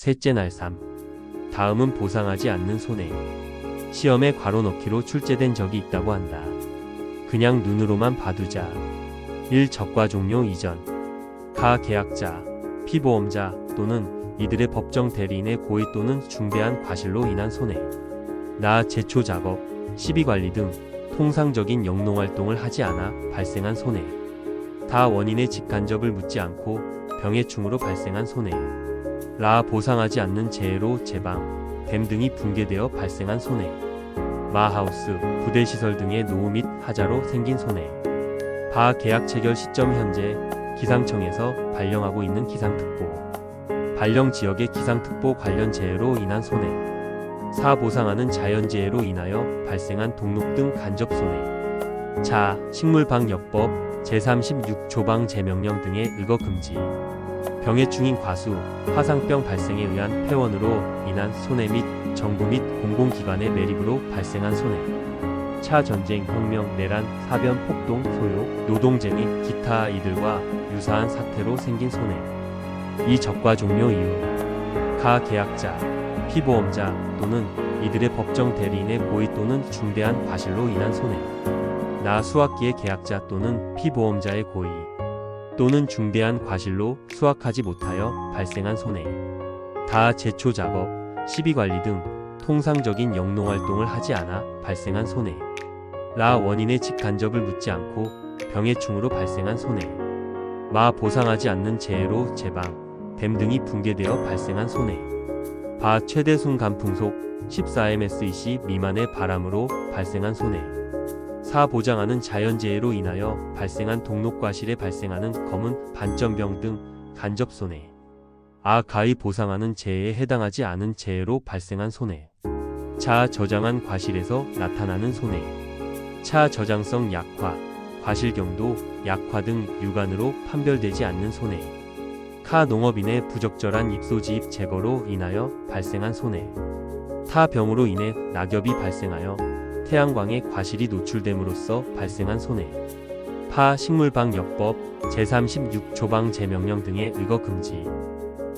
셋째 날 삶. 다음은 보상하지 않는 손해. 시험에 괄호 넣기로 출제된 적이 있다고 한다. 그냥 눈으로만 봐두자. 1. 적과 종료 이전. 가 계약자, 피보험자 또는 이들의 법정 대리인의 고의 또는 중대한 과실로 인한 손해. 나 제초 작업, 시비 관리 등 통상적인 영농 활동을 하지 않아 발생한 손해. 다 원인의 직간접을 묻지 않고 병해충으로 발생한 손해. 라 보상하지 않는 재해로 제방, 댐 등이 붕괴되어 발생한 손해. 마하우스, 부대 시설 등의 노후 및 하자로 생긴 손해. 바 계약 체결 시점 현재 기상청에서 발령하고 있는 기상특보. 발령 지역의 기상특보 관련 재해로 인한 손해. 사 보상하는 자연재해로 인하여 발생한 동록 등 간접 손해. 자, 식물방역법 제36조방 제명령 등의 의거 금지. 병의 중인 과수, 화상병 발생에 의한 폐원으로 인한 손해 및 정부 및 공공기관의 매립으로 발생한 손해. 차 전쟁, 혁명, 내란, 사변, 폭동, 소요, 노동쟁 및 기타 이들과 유사한 사태로 생긴 손해. 이 적과 종료 이유. 가 계약자, 피보험자 또는 이들의 법정 대리인의 고의 또는 중대한 과실로 인한 손해. 나 수학기의 계약자 또는 피보험자의 고의 또는 중대한 과실로 수확하지 못하여 발생한 손해. 다 제초 작업, 시비 관리 등 통상적인 영농 활동을 하지 않아 발생한 손해. 라 원인의 직간접을 묻지 않고 병해충으로 발생한 손해. 마 보상하지 않는 재해로 제방, 댐 등이 붕괴되어 발생한 손해. 바 최대 순간 풍속 14msec 미만의 바람으로 발생한 손해. 사 보장하는 자연재해로 인하여 발생한 동록과실에 발생하는 검은 반점병 등 간접 손해. 아 가히 보상하는 재해에 해당하지 않은 재해로 발생한 손해. 자 저장한 과실에서 나타나는 손해. 차 저장성 약화, 과실 경도, 약화 등 유관으로 판별되지 않는 손해. 카 농업인의 부적절한 입소지입 제거로 인하여 발생한 손해. 타 병으로 인해 낙엽이 발생하여 태양광에 과실이 노출됨으로써 발생한 손해. 파 식물방역법 제36조방 제명령 등의 의거 금지.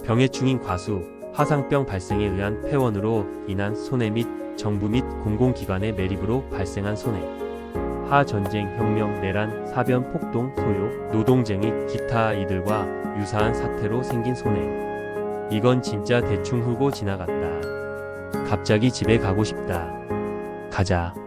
병의 중인 과수, 화상병 발생에 의한 폐원으로 인한 손해 및 정부 및 공공기관의 매립으로 발생한 손해. 하 전쟁, 혁명, 내란, 사변, 폭동, 소요, 노동쟁 및 기타 이들과 유사한 사태로 생긴 손해. 이건 진짜 대충 후고 지나갔다. 갑자기 집에 가고 싶다. 가자.